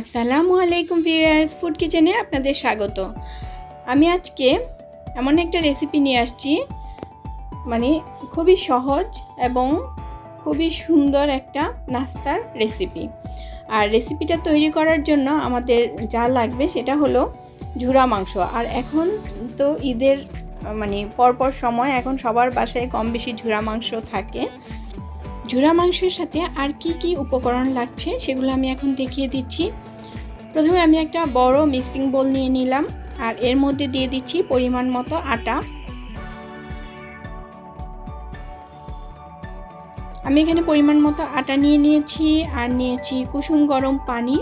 আসসালামু আলাইকুম viewers food কিচেনে আপনাদের স্বাগত। আমি আজকে এমন একটা রেসিপি নিয়ে আসছি মানে খুবই সহজ এবং খুবই সুন্দর একটা নাস্তার রেসিপি আর রেসিপিটা তৈরি করার জন্য আমাদের যা লাগবে সেটা হলো ঝুরা মাংস। আর এখন তো ঈদের মানে পরপর সময়, এখন সবার বাসায় কম বেশি ঝুরা মাংস থাকে। ঝুরা মাংসের সাথে আর কি কি উপকরণ লাগছে সেগুলো আমি এখন দেখিয়ে দিচ্ছি। প্রথমে আমি একটা বড় মিক্সিং বোল নিয়ে নিলাম, আর এর মধ্যে দিয়ে দিচ্ছি পরিমাণ মতো আটা। আমি এখানে পরিমাণ মতো আটা নিয়ে নিয়েছি, আর নিয়েছি কুসুম গরম পানি।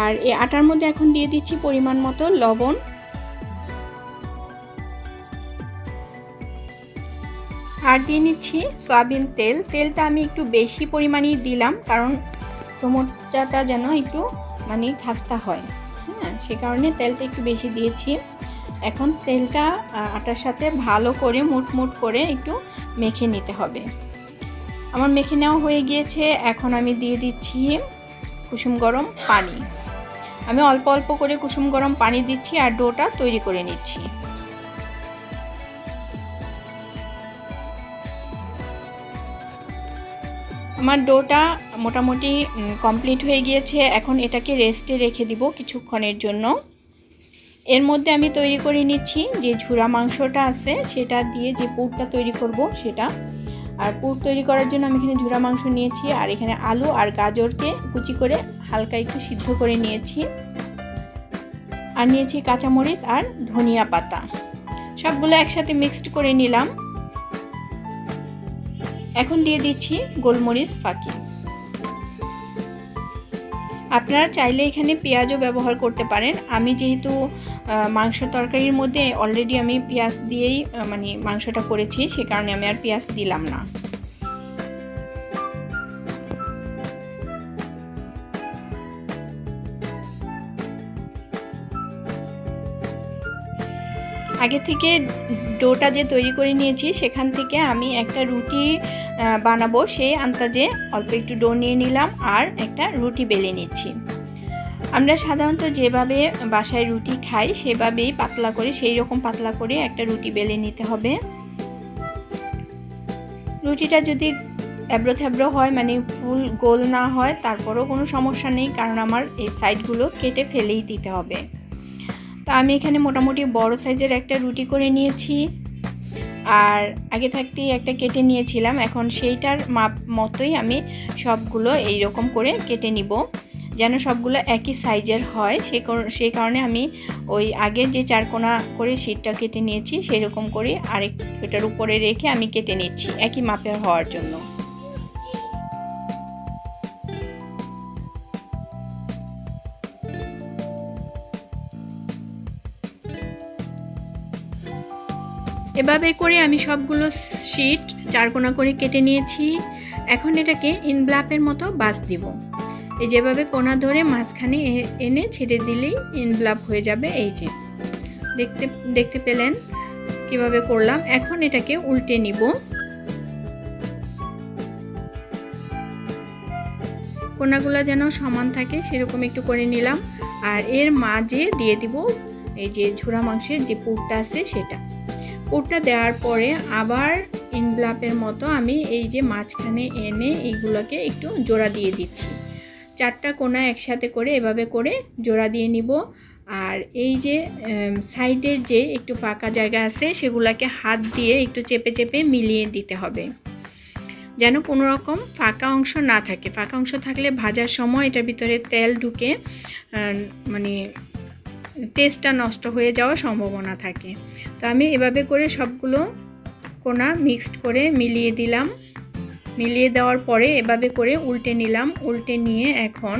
আর এই আটার মধ্যে এখন দিয়ে দিচ্ছি পরিমাণ মতো লবণ। আর দিয়ে নিচ্ছি সয়াবিন তেল। তেলটা আমি একটু বেশি পরিমাণেই দিলাম, কারণ সমোচাটা যেন একটু মানে খাস্তা হয়। হ্যাঁ সে কারণে তেলটা একটু বেশি দিয়েছি। এখন তেলটা আটার সাথে ভালো করে মুটমুট করে একটু মেখে নিতে হবে। আমার মেখে নেওয়া হয়ে গিয়েছে। এখন আমি দিয়ে দিচ্ছি কুসুম গরম পানি। আমি অল্প অল্প করে কুসুম গরম পানি দিচ্ছি আর ডোটা তৈরি করে নিচ্ছি। আমার ডোটা মোটামুটি কমপ্লিট হয়ে গিয়েছে। এখন এটাকে রেস্টে রেখে দিব কিছুক্ষণের জন্য। এর মধ্যে আমি তৈরি করে নিচ্ছি যে ঝুরা মাংসটা আছে, সেটা দিয়ে যে পুরটা তৈরি করব, সেটা। আর পুর তৈরি করার জন্য আমি এখানে ঝুরা মাংস নিয়েছি, আর এখানে আলু আর গাজরকে কুচি করে হালকা একটু সিদ্ধ করে নিয়েছি। আর নিয়েছি কাঁচামরিচ আর ধনিয়া পাতা। সবগুলো একসাথে মিক্সড করে নিলাম। এখন দিয়ে দিচ্ছি গোলমরিচ ফাঁকি। আপনারা চাইলে এখানে পেঁয়াজও ব্যবহার করতে পারেন। আমি যেহেতু মাংস তরকারির মধ্যে অলরেডি আমি পেঁয়াজ দিয়েই মানে মাংসটা করেছি, সে কারণে আমি আর পেঁয়াজ দিলাম না। আগে থেকে ডোটা যে তৈরি করে নিয়েছি, সেখান থেকে আমি একটা রুটি বানাবো সেই আন্তাজে অল্প একটু ডো নিয়ে নিলাম আর একটা রুটি বেলে নিচ্ছি। আমরা সাধারণত যেভাবে বাসায় রুটি খাই সেভাবেই পাতলা করে, সেই রকম পাতলা করে একটা রুটি বেলে নিতে হবে। রুটিটা যদি অ্যাব্রো থ্যাব্রো হয় মানে ফুল গোল না হয়, তারপরও কোনো সমস্যা নেই, কারণ আমার এই সাইডগুলো কেটে ফেলেই দিতে হবে। তো আমি এখানে মোটামুটি বড় সাইজের একটা রুটি করে নিয়েছি। আর আগে থাকতেই একটা কেটে নিয়েছিলাম। এখন সেইটার মাপ মতোই আমি সবগুলো এই রকম করে কেটে নিব, যেন সবগুলো একই সাইজের হয়। সে সেই কারণে আমি ওই আগের যে চারকোনা করে শীটটা কেটে নিয়েছি সেই রকম করে আরেক, এটার উপরে রেখে আমি কেটে নিচ্ছি, একই মাপের হওয়ার জন্য। এভাবে করে আমি সবগুলো শিট চারকোনা করে কেটে নিয়েছি। এখন এটাকে ইনব্লাপের মতো বাস দিব। এই যেভাবে কোনা ধরে মাঝখানে এনে ছেড়ে দিলেই ইনব্লাপ হয়ে যাবে এই যে। দেখতে দেখতে পেলেন কীভাবে করলাম? এখন এটাকে উল্টে নিব। কোনাগুলো যেন সমান থাকে সেরকম একটু করে নিলাম। আর এর মাঝে দিয়ে দিব এই যে ঝুরা মাংসের যে পুরটা আছে সেটা। পুরটা দেওয়ার পরে আবার ইনব্লাপের মতো আমি এই যে মাঝখানে এনে এইগুলোকে একটু জোড়া দিয়ে দিচ্ছি। চারটা কোনা একসাথে করে এভাবে করে জোড়া দিয়ে নিব। আর এই যে সাইডের যে একটু ফাঁকা জায়গা আছে সেগুলোকে হাত দিয়ে একটু চেপে চেপে মিলিয়ে দিতে হবে। যেন কোনো রকম ফাঁকা অংশ না থাকে। ফাঁকা অংশ থাকলে ভাজার সময় এটার ভিতরে তেল ঢুকে মানে টেস্টটা নষ্ট হয়ে যাওয়ার সম্ভাবনা থাকে। তো আমি এভাবে করে সবগুলো কোনা মিক্সড করে মিলিয়ে দিলাম। মিলিয়ে দেওয়ার পরে এভাবে করে উল্টে নিলাম। উল্টে নিয়ে এখন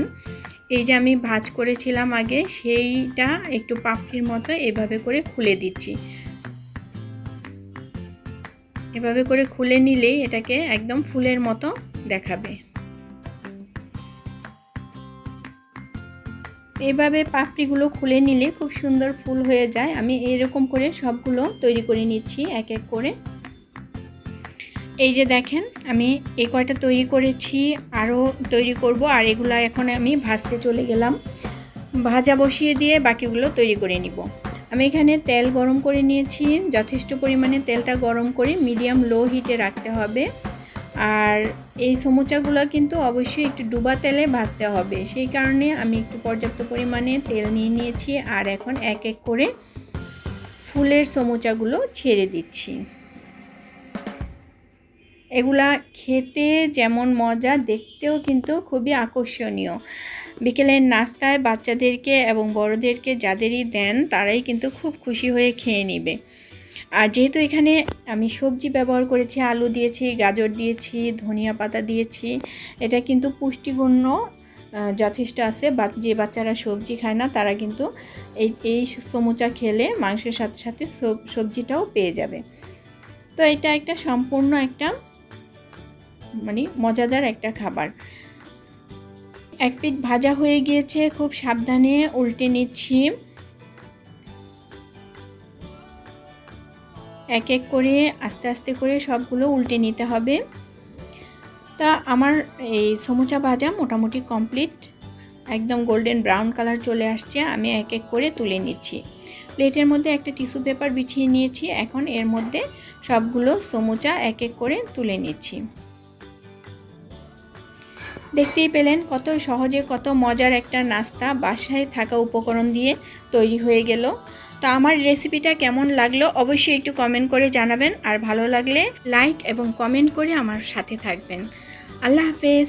এই যে আমি ভাজ করেছিলাম আগে, সেইটা একটু পাপড়ির মতো এভাবে করে খুলে দিচ্ছি। এভাবে করে খুলে নিলেই এটাকে একদম ফুলের মতো দেখাবে। এইভাবে পাপড়িগুলো খুলে নিলে খুব সুন্দর ফুল হয়ে যায়। আমি এরকম করে সবগুলো তৈরি করে নিচ্ছি, এক এক করে। এই যে দেখেন, আমি এই কয়টা তৈরি করেছি, আরও তৈরি করব, আর এগুলো এখন আমি ভাজতে চলে গেলাম। ভাজা বসিয়ে দিয়ে বাকিগুলো তৈরি করে নিব। আমি এখানে তেল গরম করে নিয়েছি, যথেষ্ট পরিমাণে তেলটা গরম করে মিডিয়াম লো হিটে রাখতে হবে। আর এই সমোচাগুলো কিন্তু অবশ্যই একটু ডুবা তেলে ভাজতে হবে। সেই কারণে আমি একটু পর্যাপ্ত পরিমাণে তেল নিয়ে নিয়েছি আর এখন এক এক করে ফুলের সমোচাগুলো ছেড়ে দিচ্ছি। এগুলা খেতে যেমন মজা, দেখতেও কিন্তু খুবই আকর্ষণীয়। বিকেলের নাস্তায় বাচ্চাদেরকে এবং বড়দেরকে যাদেরই দেন, তারাই কিন্তু খুব খুশি হয়ে খেয়ে নেবে। আর যেহেতু এখানে আমি সবজি ব্যবহার করেছি, আলু দিয়েছি, গাজর দিয়েছি, ধনিয়া পাতা দিয়েছি, এটা কিন্তু পুষ্টিগুণ্য যথেষ্ট আছে। বা, যে বাচ্চারা সবজি খায় না, তারা কিন্তু এই এই সমুচা খেলে মাংসের সাথে সাথে সব- সবজিটাও পেয়ে যাবে। তো এটা একটা সম্পূর্ণ একটা মানে মজাদার একটা খাবার। এক পিঠ ভাজা হয়ে গিয়েছে, খুব সাবধানে উল্টে নিচ্ছি। এক এক করে, আস্তে আস্তে করে সবগুলো উল্টে নিতে হবে। তা আমার এই সমুচা ভাজা মোটামুটি কমপ্লিট একদম গোল্ডেন ব্রাউন কালার চলে আসছে, আমি এক এক করে তুলে নিচ্ছি। প্লেটের মধ্যে একটা টিস্যু পেপার বিছিয়ে নিয়েছি, এখন এর মধ্যে সবগুলো সমুচা এক এক করে তুলে নিচ্ছি। দেখতেই পেলেন কত সহজে, কত মজার একটা নাস্তা বাসায় থাকা উপকরণ দিয়ে তৈরি হয়ে গেল। তো আমার রেসিপিটা কেমন লাগল অবশ্যই একটু কমেন্ট করে জানাবেন। আর ভালো লাগলে লাইক এবং কমেন্ট করে আমার সাথে থাকবেন। আল্লাহ হাফেজ।